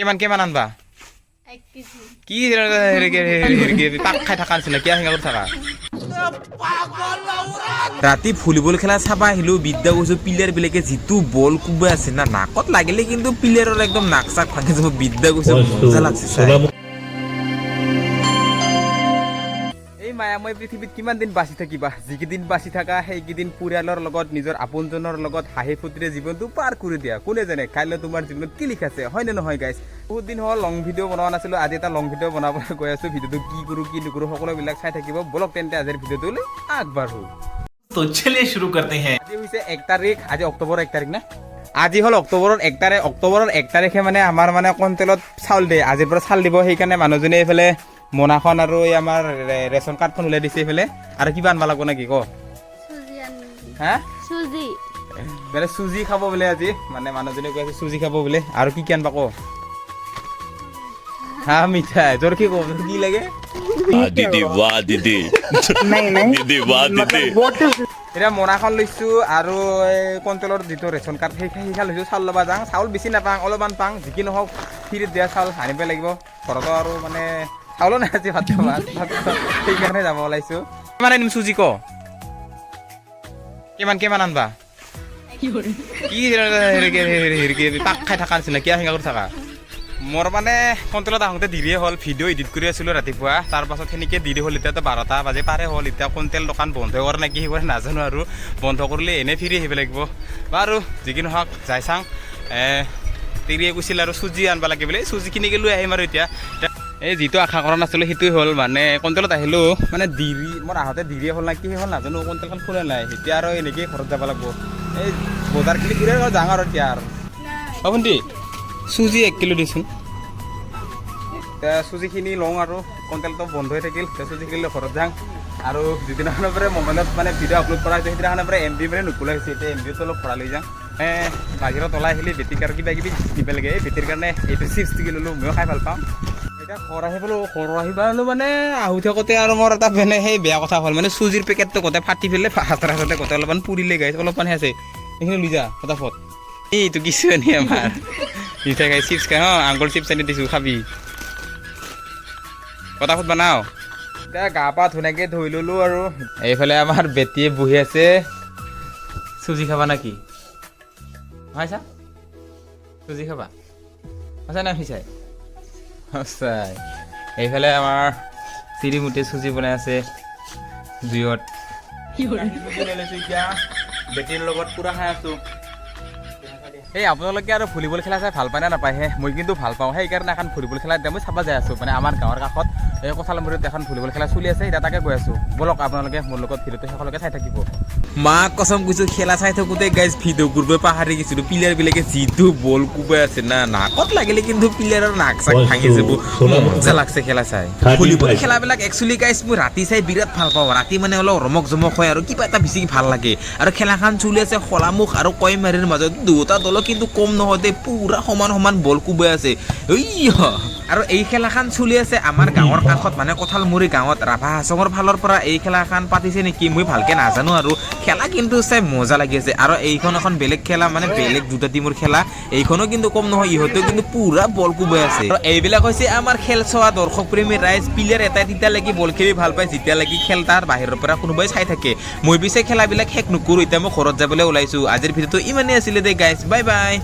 কিমান কিমান আনবা? এক কেজি। কি পাক খাই থাকা নিচিনা কিয় সেনেকা থাকা? ৰাতি ভলীবল খেলা চাব আহিলো বিদ্যা কৈছো প্লেয়াৰ বিলাকে যিটো বল কোবাই আছে না নাকত লাগিলে কিন্তু প্লেয়াৰৰ একদম নাক চাক ভাঙি যাব। বিদ্যা কৈছো মজা লাগছে মই পৃথিৱীত কিমান দিন বাচি থাকিবা? যিকেইদিন বাচি থাকা সেইকেইদিন পৰিয়ালৰ লগত নিজৰ আপোনজনৰ লগত হাঁহি ফুটিৰে জীৱনটো পাৰ কৰি দিয়া। কোনে জানে কাইলৈ তোমাৰ জীৱনত কি লিখাছে হয়নে নহয় গাইজ বহুত দিন হ'ল লং ভিডিঅ' বনোৱা নাছিলোঁ আজি এটা লং ভিডিঅ' বনাবলৈ গৈ আছোঁ। ভিডিঅ'টো কি কৰোঁ কি নকৰোঁ সকলোবিলাক চাই থাকিব। বলক তেন্তে আজিৰ ভিডিঅ'টোলৈ আগবাঢ়ো। তো চলিয়ে শুরু করতে হ্যাঁ। আজি হইছে 1 তারিখ আজি অক্টোবর 1 তারিখ না? আজি হ'ল অক্টোবৰৰ এক তাৰিখ অক্টোবৰৰ এক তাৰিখে মানে আমাৰ মানে কণ্টেলত চাউল দিয়ে আজিৰ পৰা চাউল দিব সেইকাৰণে মানুহজনে এইফালে মোনাখন আৰু এই আমাৰ ৰেচন কাৰ্ডখন ওলাই দিছে এইফালে আৰু কিবা আনবা লাগব নেকি ক? হা? বোলে চুজি খাব বোলে আজি। মানে মানুহজনে কৈ আছে চুজি খাব বোলে। আৰু কি কি আনবা ক? হা মিঠাই। তোৰ কি কব? কি লাগে? দিদি ৱাহ দিদি দিদি ৱাহ দিদি এতিয়া মোনাখন লৈছো আৰু কণ্ট্ৰলৰ যিটো ৰেচন কাৰ্ড সেই সেইখন লৈছো। চাউল লবা যাওঁ চাউল বেছি নাপাওঁ অলপমান পাওঁ যি কি নহওক ফ্ৰীত দিয়া চাউল আনিব লাগিব। ঘৰতো আৰু মানে চাউলো নাই আজি ভাত খাবা সেইকাৰণে যাব ওলাইছোঁ। কিমান আনিম চুজি ক? কিমান কিমান আনবা? কি পাক খাই থকা নিচিনা কিয় সেনেকা কৰি থাকা? মোৰ মানে কণ্ট্ৰলত আহোঁতে দেৰিয়ে হ'ল ভিডিঅ' এডিট কৰি আছিলোঁ ৰাতিপুৱা। তাৰ পাছত সেনেকৈ দেৰি হ'ল এতিয়াতো বাৰটা বাজি পাৰে হ'ল। এতিয়া কণ্টেল দোকান বন্ধ কৰে নে কি কৰে নাজানো আৰু। বন্ধ কৰিলে এনেই ফিৰি আহিব লাগিব। বাৰু যি কি নহওক যাই চাওঁ তিৰিয়ে কৈছিল আৰু চুজি আনব লাগে বোলে। চুজিখিনিকে লৈ আহিম আৰু এতিয়া। এই যিটো আশা কৰা নাছিলোঁ সেইটোৱে হ'ল মানে কণ্টেলত আহিলোঁ। মানে দেৰি মোৰ আহোঁতে দেৰিয়ে হ'ল না কি হ'ল নাজানো কণ্টেলখন খোলা নাই। এতিয়া আৰু এনেকেই ঘৰত যাব লাগিব। এই বজাৰখিনি আৰু যাওঁ আৰু এতিয়া আৰু। অ ভণ্টি চুজি এক কিলো এতিয়া চুজিখিনি লওঁ আৰু কণ্টেলটো বন্ধ হৈ থাকিল চুজিখিনি ঘৰত যাওঁ আৰু যিদিনাখনৰ পৰা মোবাইলত মানে ভিডিঅ' আপলোড কৰা হৈছে সেইদিনাখনৰ পৰা এম বি মানে নোখোলা হৈছে এতিয়া এম বিটো অলপ ভৰাই লৈ যাওঁ বাহিৰত ওলাই আহিলে বেটিক আৰু কিবা কিবি দিব লাগে। এই বেটিৰ কাৰণে এইটো চিপছ টিকি ল'লোঁ ময়ো খাই ভালো পাওঁ। এতিয়া ঘৰ আহি পালোঁ ঘৰ আহি পালোঁ মানে আহো থাকোঁতে আৰু মোৰ এটা মানে সেই বেয়া কথা হ'ল মানে চুজিৰ পেকেটটো গোটেই ফাটি পেলাই গোটেই অলপমান পুৰিলে গাইছে অলপমান আছে। লৈ যা, ফটাফট। এইটো কিছু আনি আমাৰ। মিঠাই খাই চিপছ খাই, অঁ, আঙুল চিপছ আনি দিছোঁ, খাবি। ফটাফট বনাও। এতিয়া গা পা ধুনীয়াকৈ ধুই ল'লোঁ আৰু এইফালে আমাৰ বেটীয়ে বহি আছে। চুজি খাবা নেকি? হয়ছা চুজি খাবা? সঁচাই নাই সিচাই সঁচাই এইফালে আমাৰ চিৰিমুটি চুজি বনাই আছে জুইত এতিয়া। বেটীৰ লগত পূৰা খাই আছোঁ। এই আপোনালোকে আৰু ভলীবল খেলা চাই ভালো পায় নে নাপায় হে? মই কিন্তু ভালো পাওঁ সেইকাৰণে এখন ভলীবল খেলা এতিয়া মই চাব যাই আছোঁ। মানে আমাৰ গাঁৱৰ কাষত এই কঁঠালমুৰিত এখন ভলীবল খেলা চলি আছে এতিয়া তাকে গৈ আছোঁ। ব'লক আপোনালোকে মোৰ লগত ভিডিঅ'টো সকলোকে চাই থাকিব। মাক কচম কৈছোঁ খেলা চাই থাকোঁতে গাইজ ভিডিঅ' কৰিব পাহৰি গৈছিলোঁ প্লেয়াৰবিলাকে যিটো বল কোবাই আছে না নাকত লাগিলে কিন্তু প্লেয়াৰৰ নাক চাক ভাঙি যাব। মজা লাগছে খেলা চাই। ভলীবল খেলাবিলাক একচুৱেলি গাইজ মই ৰাতি চাই বিৰাট ভালো পাওঁ। ৰাতি মানে অলপ ৰমক জমক হয় আৰু কিবা এটা বেছি ভালো লাগে। আৰু খেলাখন চলি আছে খলামুখ আৰু কয়মাৰীৰ মাজত। দুটা দলো কিন্তু কম নহয় দেই পুৰা সমান সমান বল কোবাই আছে। ঐ আৰু এই খেলাখন চলি আছে আমাৰ গাঁৱৰ কাষত মানে কঁঠালমুৰি গাঁৱত। ৰাভা হাছঙৰ ফালৰ পৰা এই খেলাখন পাতিছে নেকি মই ভালকে নাজানো আৰু। খেলা কিন্তু চাই, মজা লাগি আছে। আৰু এইখন এখন বেলেগ খেলা মানে বেলেগ দুটা টিমৰ খেলা। এইখনো কিন্তু কম নহয়, ইহঁতেও কিন্তু পুৰা বল কোবাই আছে। আৰু এইবিলাক হৈছে আমাৰ খেল চোৱা দৰ্শক প্ৰেমী ৰাইজ প্লেয়াৰ এটাই তেতিয়ালৈকে বল খেলি ভালো পায় যেতিয়ালৈকে খেল তাৰ বাহিৰৰ পৰা কোনোবাই চাই থাকে। মই পিছে খেলাবিলাক শেষ নকৰোঁ, এতিয়া মই ঘৰত যাবলৈ ওলাইছোঁ। আজিৰ ভিডিঅ'টো ইমানেই আছিলে দে গাইজ বাই বাই